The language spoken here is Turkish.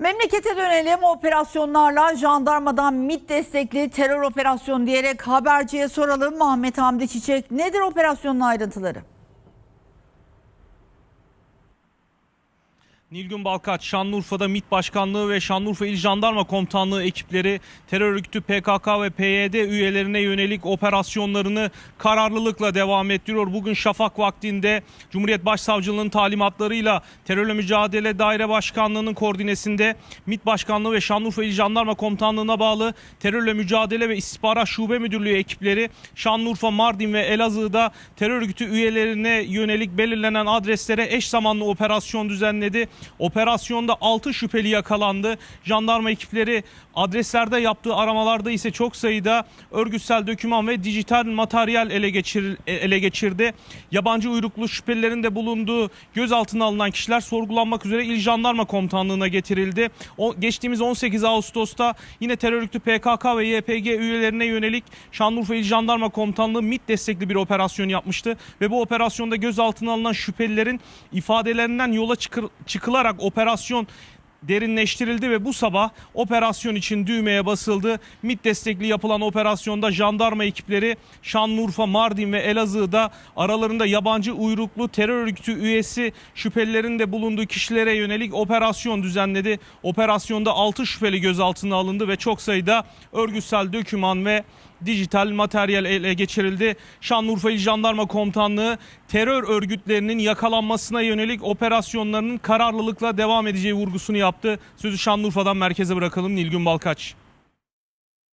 Memlekete dönelim operasyonlarla jandarmadan MİT destekli terör operasyonu diyerek haberciye soralım. Mahmet Hamdi Çiçek nedir operasyonun ayrıntıları? Nilgün Balkaç, Şanlıurfa'da MİT Başkanlığı ve Şanlıurfa İl Jandarma Komutanlığı ekipleri terör örgütü PKK ve PYD üyelerine yönelik operasyonlarını kararlılıkla devam ettiriyor. Bugün şafak vaktinde Cumhuriyet Başsavcılığının talimatlarıyla Terörle Mücadele Daire Başkanlığı'nın koordinesinde MİT Başkanlığı ve Şanlıurfa İl Jandarma Komutanlığı'na bağlı Terörle Mücadele ve İstihbarat Şube Müdürlüğü ekipleri Şanlıurfa, Mardin ve Elazığ'da terör örgütü üyelerine yönelik belirlenen adreslere eş zamanlı operasyon düzenledi. Operasyonda 6 şüpheli yakalandı. Jandarma ekipleri adreslerde yaptığı aramalarda ise çok sayıda örgütsel doküman ve dijital materyal ele, geçir, ele geçirdi. Yabancı uyruklu şüphelilerin de bulunduğu gözaltına alınan kişiler sorgulanmak üzere İl Jandarma Komutanlığı'na getirildi. O, geçtiğimiz 18 Ağustos'ta yine terör örgütü PKK ve YPG üyelerine yönelik Şanlıurfa İl Jandarma Komutanlığı MİT destekli bir operasyon yapmıştı. Ve bu operasyonda gözaltına alınan şüphelilerin ifadelerinden yola çıkır, çıkılarak operasyon derinleştirildi ve bu sabah operasyon için düğmeye basıldı. MİT destekli yapılan operasyonda jandarma ekipleri Şanlıurfa, Mardin ve Elazığ'da aralarında yabancı uyruklu terör örgütü üyesi şüphelilerin de bulunduğu kişilere yönelik operasyon düzenledi. Operasyonda 6 şüpheli gözaltına alındı ve çok sayıda örgütsel döküman ve dijital materyal ele geçirildi. Şanlıurfa İl Jandarma Komutanlığı terör örgütlerinin yakalanmasına yönelik operasyonlarının kararlılıkla devam edeceği vurgusunu yaptı. Sözü Şanlıurfa'dan merkeze bırakalım Nilgün Balkaç.